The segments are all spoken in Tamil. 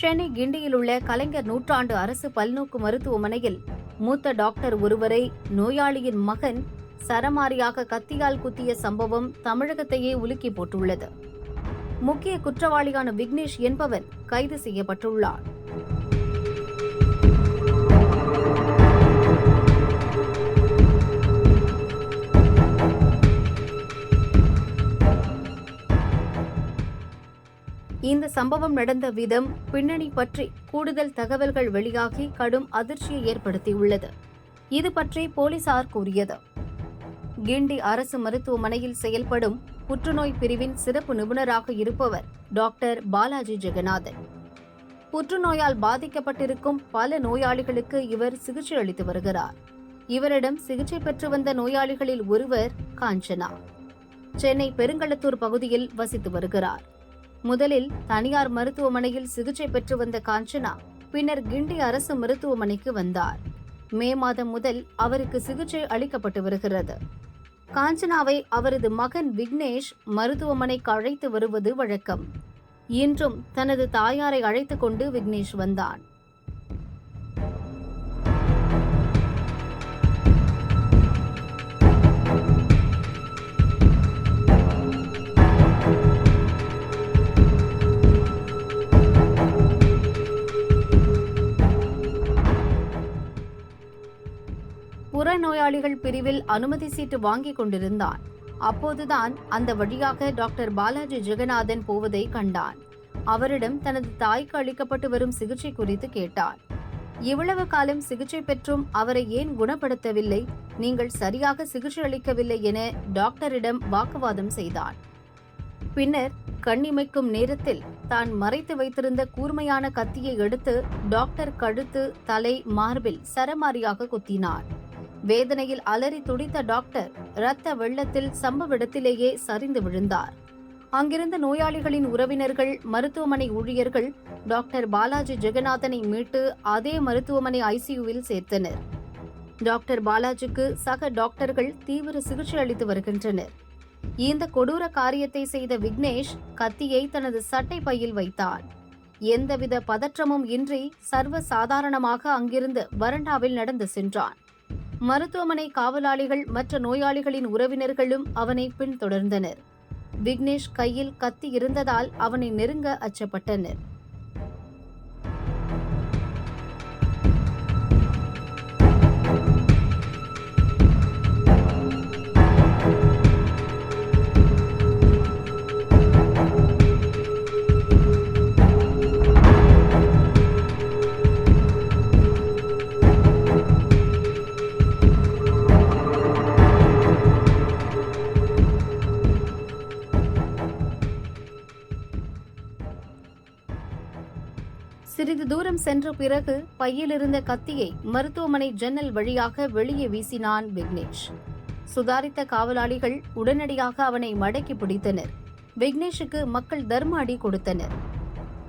சென்னை கிண்டியில் உள்ள கலைஞர் நூற்றாண்டு அரசு பல்நோக்கு மருத்துவமனையில் மூத்த டாக்டர் ஒருவரை நோயாளியின் மகன் சரமாரியாக கத்தியால் குத்திய சம்பவம் தமிழகத்தையே உலுக்கி போட்டுள்ளது. முக்கிய குற்றவாளியான விக்னேஷ் என்பவன் கைது செய்யப்பட்டுள்ளார் இந்த சம்பவம் நடந்த விதம் பின்னணி பற்றி கூடுதல் தகவல்கள் வெளியாகி கடும் அதிர்ச்சியை ஏற்படுத்தியுள்ளது. இது பற்றி போலீசார் கூறியது. கிண்டி அரசு மருத்துவமனையில் செயல்படும் புற்றுநோய் பிரிவின் சிறப்பு நிபுணராக இருப்பவர் டாக்டர் பாலாஜி ஜெகநாதன். புற்றுநோயால் பாதிக்கப்பட்டிருக்கும் பல நோயாளிகளுக்கு இவர் சிகிச்சை அளித்து வருகிறார். இவரிடம் சிகிச்சை பெற்று வந்த நோயாளிகளில் ஒருவர் காஞ்சனா. சென்னை பெருங்களத்தூர் பகுதியில் வசித்து வருகிறார். முதலில் தனியார் மருத்துவமனையில் சிகிச்சை பெற்று வந்த காஞ்சனா பின்னர் கிண்டி அரசு மருத்துவமனைக்கு வந்தார். மே மாதம் முதல் அவருக்கு சிகிச்சை அளிக்கப்பட்டு வருகிறது. காஞ்சனாவை அவரது மகன் விக்னேஷ் மருத்துவமனைக்கு அழைத்து வருவது வழக்கம். இன்றும் தனது தாயாரை அழைத்துக் கொண்டு விக்னேஷ் வந்தான். நோயாளிகள் பிரிவில் அனுமதி சீட்டு வாங்கிக் கொண்டிருந்தான். அப்போதுதான் அந்த வழியாக டாக்டர் பாலாஜி ஜெகநாதன் போவதை கண்டான். அவரிடம் தனது தாய்க்கு அளிக்கப்பட்டு வரும் சிகிச்சை குறித்து கேட்டார். இவ்வளவு காலம் சிகிச்சை பெற்றும் அவரை ஏன் குணப்படுத்தவில்லை? நீங்கள் சரியாக சிகிச்சை அளிக்கவில்லை என டாக்டரிடம் வாக்குவாதம் செய்தான். பின்னர் கண்ணிமைக்கும் நேரத்தில் தான் மறைத்து வைத்திருந்த கூர்மையான கத்தியை எடுத்து டாக்டர் கழுத்து தலை மார்பில் சரமாரியாக குத்தினார். வேதனையில் அலறி துடித்த டாக்டர் இரத்த வெள்ளத்தில் சம்பவ இடத்திலேயே சரிந்து விழுந்தார். அங்கிருந்த நோயாளிகளின் உறவினர்கள் மருத்துவமனை ஊழியர்கள் டாக்டர் பாலாஜி ஜெகநாதனை மீட்டு அதே மருத்துவமனை ஐசியூவில் சேர்த்தனர். டாக்டர் பாலாஜிக்கு சக டாக்டர்கள் தீவிர சிகிச்சை அளித்து வருகின்றனர். இந்த கொடூர காரியத்தை செய்த விக்னேஷ் கத்தியை தனது சட்டை பையில் வைத்தார் எந்தவித பதற்றமும் இன்றி சர்வ சாதாரணமாக அங்கிருந்து வரண்டாவில் நடந்து சென்றான். மருத்துவமனை காவலாளிகள் மற்ற நோயாளிகளின் உறவினர்களும் அவனை பின்தொடர்ந்தனர். விக்னேஷ் கையில் கத்தி இருந்ததால் அவனை நெருங்க அச்சப்பட்டனர். சிறிது தூரம் சென்ற பிறகு பையிலிருந்த கத்தியை மருத்துவமனை ஜன்னல் வழியாக வெளியே வீசினான் விக்னேஷ். சுதாரித்த காவலாளிகள் உடனடியாக அவனை மடக்கி பிடித்தனர். விக்னேஷுக்கு மக்கள் தர்ம அடி கொடுத்தனர்.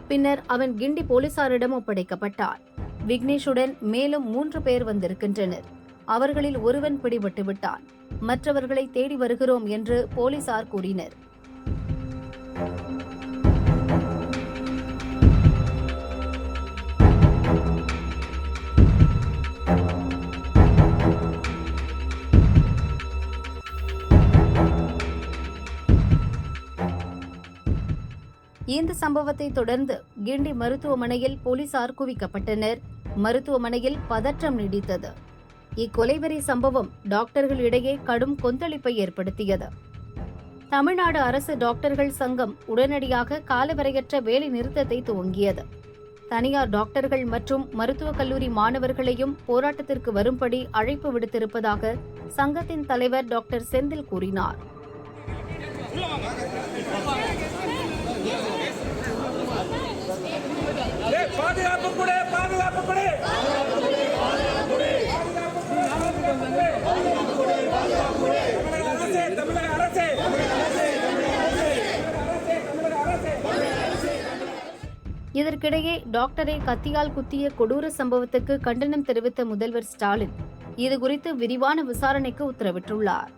பின்னர் அவன் கிண்டி போலீசாரிடம் ஒப்படைக்கப்பட்டான். விக்னேஷுடன் மேலும் மூன்று பேர் வந்திருக்கின்றனர். அவர்களில் ஒருவன் பிடிபட்டு விட்டான் மற்றவர்களை தேடி வருகிறோம் என்று போலீசார் கூறினர். இந்த சம்பவத்தை தொடர்ந்து கிண்டி மருத்துவமனையில் போலீசார் குவிக்கப்பட்டனர். மருத்துவமனையில் பதற்றம் நீடித்தது. இக்கொலைவெறி சம்பவம் டாக்டர்களிடையே கடும் கொந்தளிப்பை ஏற்படுத்தியது. தமிழ்நாடு அரசு டாக்டர்கள் சங்கம் உடனடியாக காலவரையற்ற வேலை நிறுத்தத்தை துவங்கியது. தனியார் டாக்டர்கள் மற்றும் மருத்துவக் கல்லூரி மாணவர்களையும் போராட்டத்திற்கு வரும்படி அழைப்பு விடுத்திருப்பதாக சங்கத்தின் தலைவர் டாக்டர் செந்தில் கூறினார். பாதுகாப்பு பாதுகாப்பு தமிழக அரசே தமிழக அரசே இதற்கிடையே டாக்டரை கத்தியால் குத்திய கொடூர சம்பவத்துக்கு கண்டனம் தெரிவித்த முதல்வர் ஸ்டாலின் இதுகுறித்து விரிவான விசாரணைக்கு உத்தரவிட்டுள்ளார்.